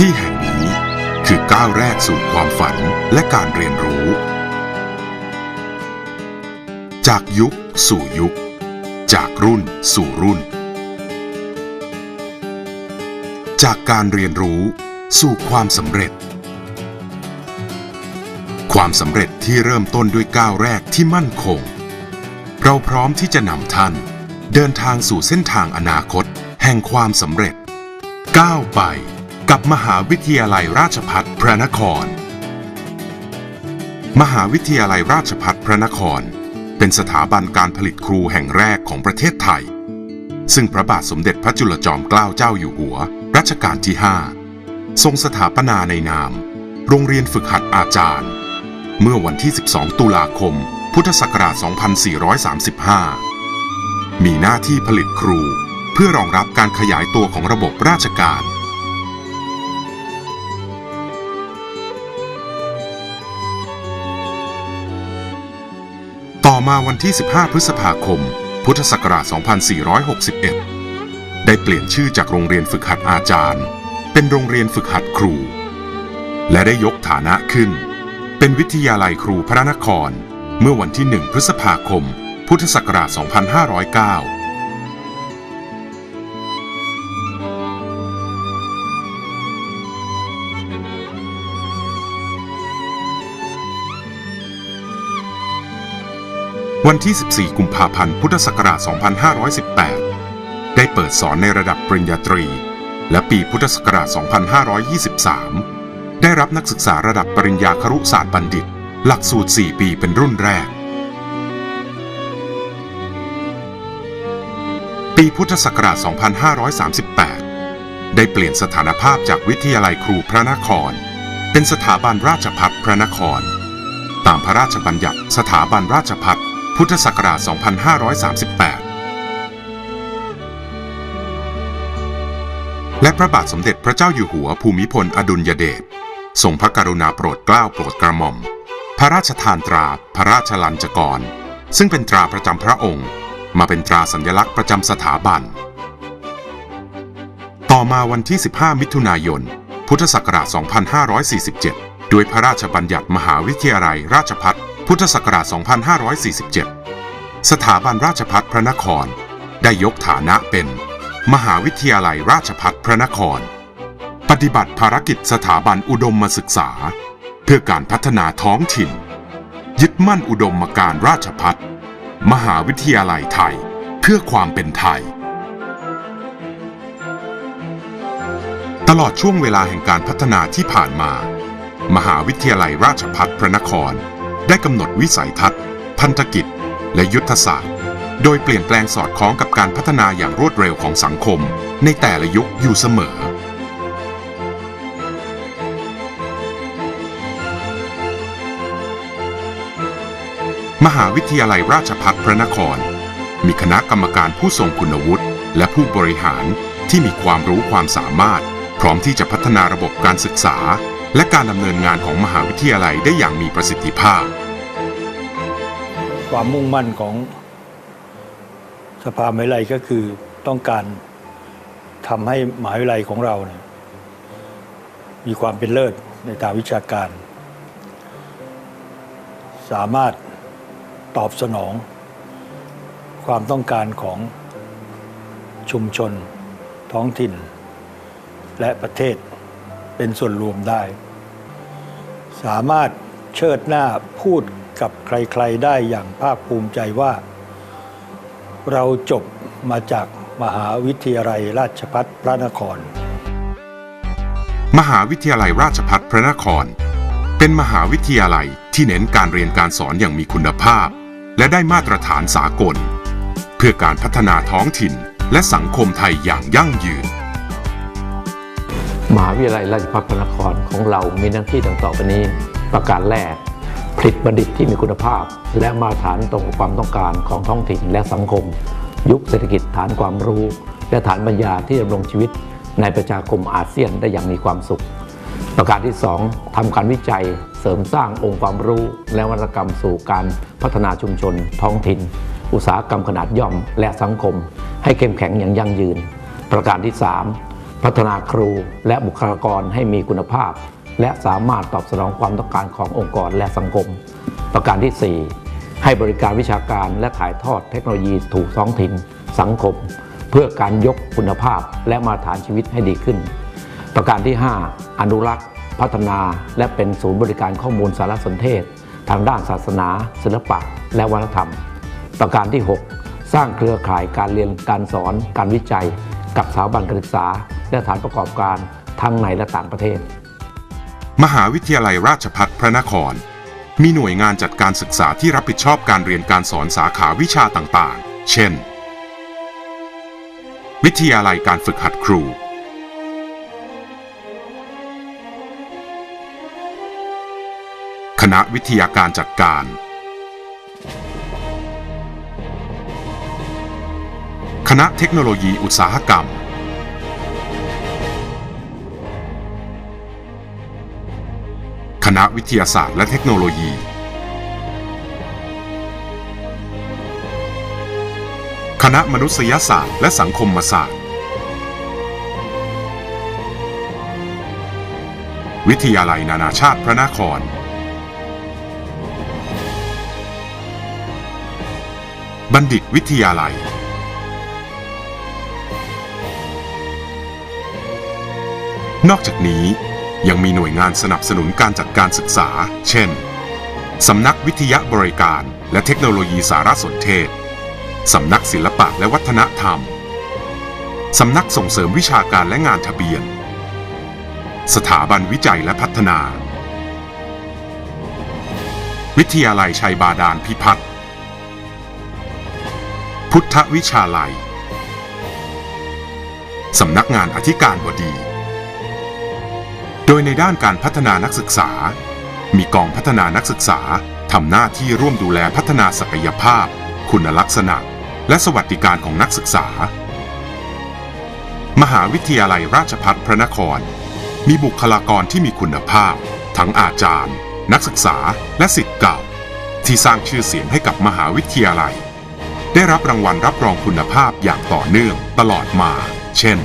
ที่แห่งนี้คือก้าวแรกสู่ความฝันและการเรียนรู้ จากยุคสู่ยุค จากรุ่นสู่รุ่น จากการเรียนรู้สู่ความสำเร็จ ความสำเร็จที่เริ่มต้นด้วยก้าวแรกที่มั่นคง เราพร้อมที่จะนำท่าน เดินทางสู่เส้นทางอนาคต แห่งความสำเร็จก้าวไป กับมหาวิทยาลัยราชภัฏพระนคร มหาวิทยาลัยราชภัฏพระนคร เป็นสถาบันการผลิตครูแห่งแรกของประเทศไทย ซึ่งพระบาทสมเด็จพระจุลจอมเกล้าเจ้าอยู่หัว รัชกาลที่ 5 ทรงสถาปนาในนาม โรงเรียนฝึกหัดอาจารย์ เมื่อวันที่ 12 ตุลาคม พุทธศักราช 2435 มีหน้าที่ผลิตครูเพื่อรองรับการขยายตัวของระบบราชการ ต่อมาวันที่ 15 พฤษภาคม พุทธศักราช 2461 ได้เปลี่ยนชื่อจากโรงเรียนฝึกหัดอาจารย์ เป็นโรงเรียนฝึกหัดครู และได้ยกฐานะขึ้น เป็นวิทยาลัยครูพระนคร เมื่อวันที่ 1 พฤษภาคม พุทธศักราช 2509 วันที่ 14 กุมภาพันธ์ พุทธศักราช 2518 ได้เปิดสอนในระดับปริญญาตรี และปีพุทธศักราช 2523 ได้รับนักศึกษาระดับปริญญาครุศาสตร์บัณฑิต หลักสูตร 4 ปีเป็นรุ่นแรก ปีพุทธศักราช 2538 ได้เปลี่ยนสถานภาพจากวิทยาลัยครูพระนคร เป็นสถาบันราชภัฏพระนคร ตามพระราชบัญญัติสถาบันราชภัฏ พุทธศักราช 2538 และพระบาทสมเด็จพระเจ้าอยู่หัวภูมิพลอดุลยเดชทรงพระกรุณาโปรดเกล้าโปรดกระหม่อม พระราชทานตราพระราชลัญจกร ซึ่งเป็นตราประจำพระองค์ มาเป็นตราสัญลักษณ์ประจำสถาบัน ต่อมาวันที่ 15 มิถุนายน พุทธศักราช 2547 ด้วยพระราชบัญญัติมหาวิทยาลัยราชภัฏ พุทธศักราช 2547 สถาบันราชภัฏพระนคร ได้ยกฐานะเป็น มหาวิทยาลัยราชภัฏพระนคร ปฏิบัติภารกิจสถาบันอุดมศึกษา เพื่อการพัฒนาท้องถิ่น ยึดมั่นอุดมการราชภัฏมหาวิทยาลัยไทยเพื่อความเป็นไทย ตลอดช่วงเวลาแห่งการพัฒนาที่ผ่านมา มหาวิทยาลัยราชภัฏพระนคร ได้กำหนดวิสัยทัศน์ พันธกิจ และยุทธศาสตร์ โดยเปลี่ยนแปลงสอดคล้องกับการพัฒนาอย่างรวดเร็วของสังคม ในแต่ละยุคอยู่เสมอ มหาวิทยาลัยราชภัฏพระนคร มีคณะกรรมการผู้ทรงคุณวุฒิและผู้บริหารที่มีความรู้ความสามารถ พร้อมที่จะพัฒนาระบบการศึกษา และการดำเนินงานของมหาวิทยาลัยได้อย่างมีประสิทธิภาพ ความมุ่งมั่นของสภาวิทยาลัยก็คือต้องการทำให้มหาวิทยาลัยของเราเนี่ยมีความเป็นเลิศในทางวิชาการ สามารถตอบสนอง ความต้องการของชุมชน ท้องถิ่น และประเทศเป็นส่วนรวมได้ สามารถเชิดหน้าพูดกับใครๆได้อย่างภาคภูมิใจว่า เราจบมาจากมหาวิทยาลัยราชภัฏพระนคร มหาวิทยาลัยราชภัฏพระนคร เป็นมหาวิทยาลัยที่เน้นการเรียนการสอนอย่างมีคุณภาพ และได้มาตรฐานสากล เพื่อการพัฒนาท้องถิ่นและสังคมไทยอย่างยั่งยืน มหาวิทยาลัยราชภัฏพระนครของเรามีหน้าที่ดังต่อไปนี้ ประการแรก ผลิตบัณฑิตที่มีคุณภาพ และมาตรฐานตรงกับความต้องการของท้องถิ่นและสังคม ยุคเศรษฐกิจฐานความรู้ และฐานปัญญาที่ดำรงชีวิต ในประชาคมอาเซียนได้อย่างมีความสุข ประการที่ 2ทำการวิจัยเสริมสร้างองค์ความรู้ และวัตกรรมสู่การพัฒนาชุมชน ท้องถิ่น อุตสาหกรรมขนาดย่อม และสังคม ให้เข้มแข็งอย่างยั่งยืน ประการที่ 3 พัฒนาครูและบุคลากรให้มีคุณภาพ และสามารถตอบสนองความต้องการขององค์กรและสังคม ประการที่ 4 ให้บริการวิชาการและถ่ายทอดเทคโนโลยีถูกท้องถิ่นสังคม เพื่อการยกคุณภาพและมาตรฐานชีวิตให้ดีขึ้น ประการที่ 5 อนุรักษ์พัฒนาและเป็นศูนย์บริการข้อมูลสารสนเทศ ทางด้านศาสนา ศิลปะ และวัฒนธรรม ประการที่ 6 สร้างเครือข่ายการเรียนการสอน การวิจัย กับสถาบันการศึกษา และสถานประกอบการทั้งในและต่างประเทศ มหาวิทยาลัยราชภัฏพระนคร มีหน่วยงานจัดการศึกษาที่รับผิดชอบการเรียนการสอนสาขาวิชาต่างๆ เช่น วิทยาลัยการฝึกหัดครู คณะวิทยาการจัดการ ณะเทคโนโลยีอุตสาหกรรม คณะวิทยาศาสตร์และเทคโนโลยี คณะมนุษยศาสตร์และสังคมศาสตร์ วิทยาลัยนานาชาติพระนครบัณฑิตวิทยาลัย นอกจากนี้ยังมีหน่วยงานสนับสนุนการจัดการศึกษา เช่น สำนักวิทยาบริการ และเทคโนโลยีสารสนเทศ สำนักศิลปะและวัฒนธรรม สำนักส่งเสริมวิชาการและงานทะเบียน สถาบันวิจัยและพัฒนา วิทยาลัยชัยบาดาลพิพัฒน์ พุทธวิชาลัย สำนักงานอธิการบดี โดยในด้านการพัฒนานักศึกษา มีกองพัฒนานักศึกษาทำหน้าที่ร่วมดูแลพัฒนาศักยภาพ คุณลักษณะ และสวัสดิการของนักศึกษา มหาวิทยาลัยราชภัฏพระนคร มีบุคลากรที่มีคุณภาพ ทั้งอาจารย์ นักศึกษาและสิทธิ์เก่า ที่สร้างชื่อเสียงให้กับมหาวิทยาลัย ได้รับรางวัลรับรองคุณภาพอย่างต่อเนื่องตลอดมา เช่น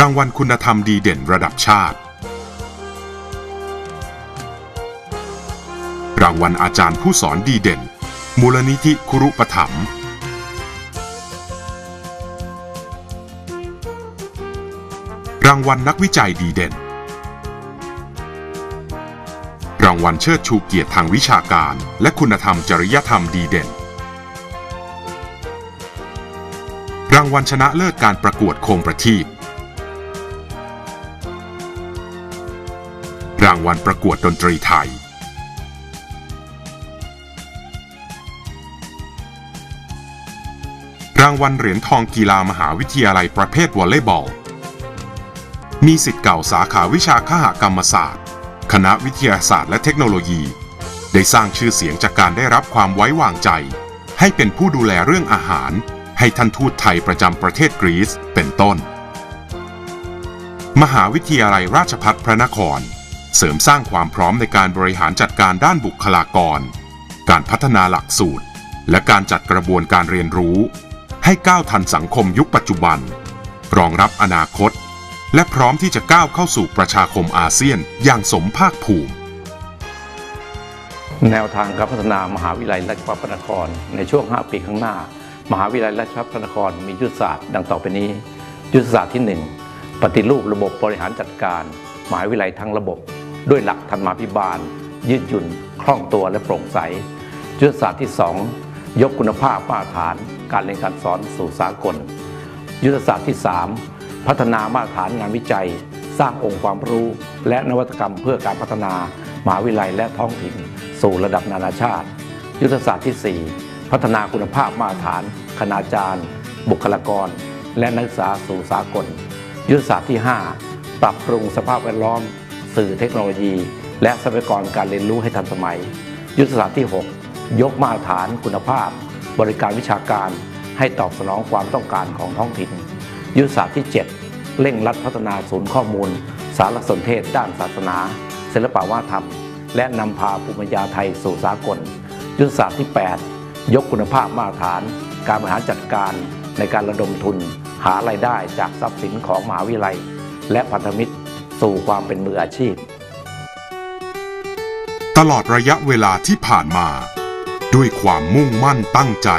รางวัลคุณธรรมดีเด่นระดับชาติ รางวัลอาจารย์ผู้สอนดีเด่น มูลนิธิคุรุปถัมภ์รางวัลนักวิจัยดีเด่น รางวัลเชิดชูเกียรติทางวิชาการ และคุณธรรมจริยธรรมดีเด่น รางวัลชนะเลิศการประกวดโคมประทีป รางวัลประกวดดนตรีไทย รางวัลเหรียญทองกีฬามหาวิทยาลัยประเภทวอลเลย์บอล มีสิทธิ์เก่าสาขาวิชาคหกรรมศาสตร์ คณะวิทยาศาสตร์และเทคโนโลยี ได้สร้างชื่อเสียงจากการได้รับความไว้วางใจ ให้เป็นผู้ดูแลเรื่องอาหาร ให้ท่านทูตไทยประจำประเทศกรีซเป็นต้น มหาวิทยาลัยราชภัฏพระนคร เสริมสร้างความพร้อมในการบริหารจัดการด้านบุคลากร การพัฒนาหลักสูตร และการจัดกระบวนการเรียนรู้ ให้ก้าวทันสังคมยุคปัจจุบัน รองรับอนาคต และพร้อมที่จะก้าวเข้าสู่ประชาคมอาเซียนอย่างสมภาคภูมิ แนวทางการพัฒนามหาวิทยาลัยราชภัฏพระนคร ในช่วง 5 ปีข้างหน้า มหาวิทยาลัยราชภัฏพระนครมียุทธศาสตร์ ดังต่อไปนี้ ยุทธศาสตร์ที่ 1 ปฏิรูประบบบริหารจัดการ มหาวิทยาลัยทั้งระบบ ด้วยหลักธรรมาภิบาล ยืดหยุ่น คล่องตัวและโปร่งใสยุทธศาสตร์ที่ 2 ยกคุณภาพมาตรฐาน การเรียนการสอนสู่สากล ยุทธศาสตร์ที่ 3 พัฒนามาตรฐานงานวิจัย สร้างองค์ความรู้ และนวัตกรรมเพื่อการพัฒนามหาวิทยาลัยและท้องถิ่น สู่ระดับนานาชาติ ยุทธศาสตร์ที่ 4 พัฒนาคุณภาพมาตรฐาน คณาจารย์ บุคลากร และนักศึกษาสู่สากล ยุทธศาสตร์ที่ 5 ปรับปรุงสภาพแวดล้อม สื่อเทคโนโลยี และทรัพยากรการเรียนรู้ให้ทันสมัย ยุทธศาสตร์ที่ 6 ยกมาตรฐานคุณภาพ บริการวิชาการ ให้ตอบสนองความต้องการของท้องถิ่น ยุทธศาสตร์ที่ 7 เร่งรัดพัฒนาศูนย์ข้อมูล สารสนเทศ ด้านศาสนา ศิลปวัฒนธรรม และนำพาภูมิปัญญาไทยสู่สากล ยุทธศาสตร์ที่ 8 ยกคุณภาพมาตรฐาน การบริหารจัดการในการระดมทุน หารายได้จากทรัพย์สินของมหาวิทยาลัย และพันธมิตร สู่ความเป็นมืออาชีพ ตลอดระยะเวลาที่ผ่านมา ด้วยความมุ่งมั่นตั้งใจ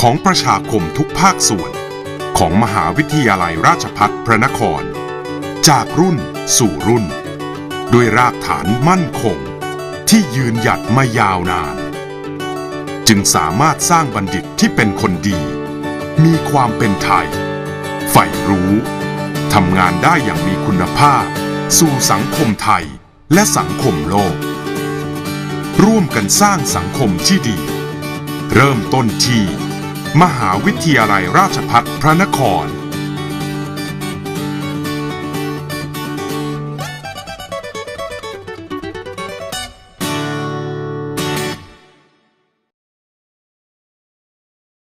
ของประชาคมทุกภาคส่วน ของมหาวิทยาลัยราชภัฏพระนคร จากรุ่นสู่รุ่น ด้วยรากฐานมั่นคง ที่ยืนหยัดมายาวนาน จึงสามารถสร้างบัณฑิตที่เป็นคนดี มีความเป็นไทยใฝ่รู้ทำงานได้อย่างมีคุณภาพ สู่สังคมไทยและสังคมโลก ร่วมกันสร้างสังคมที่ดี เริ่มต้นที่ มหาวิทยาลัยราชพัฒพระนคร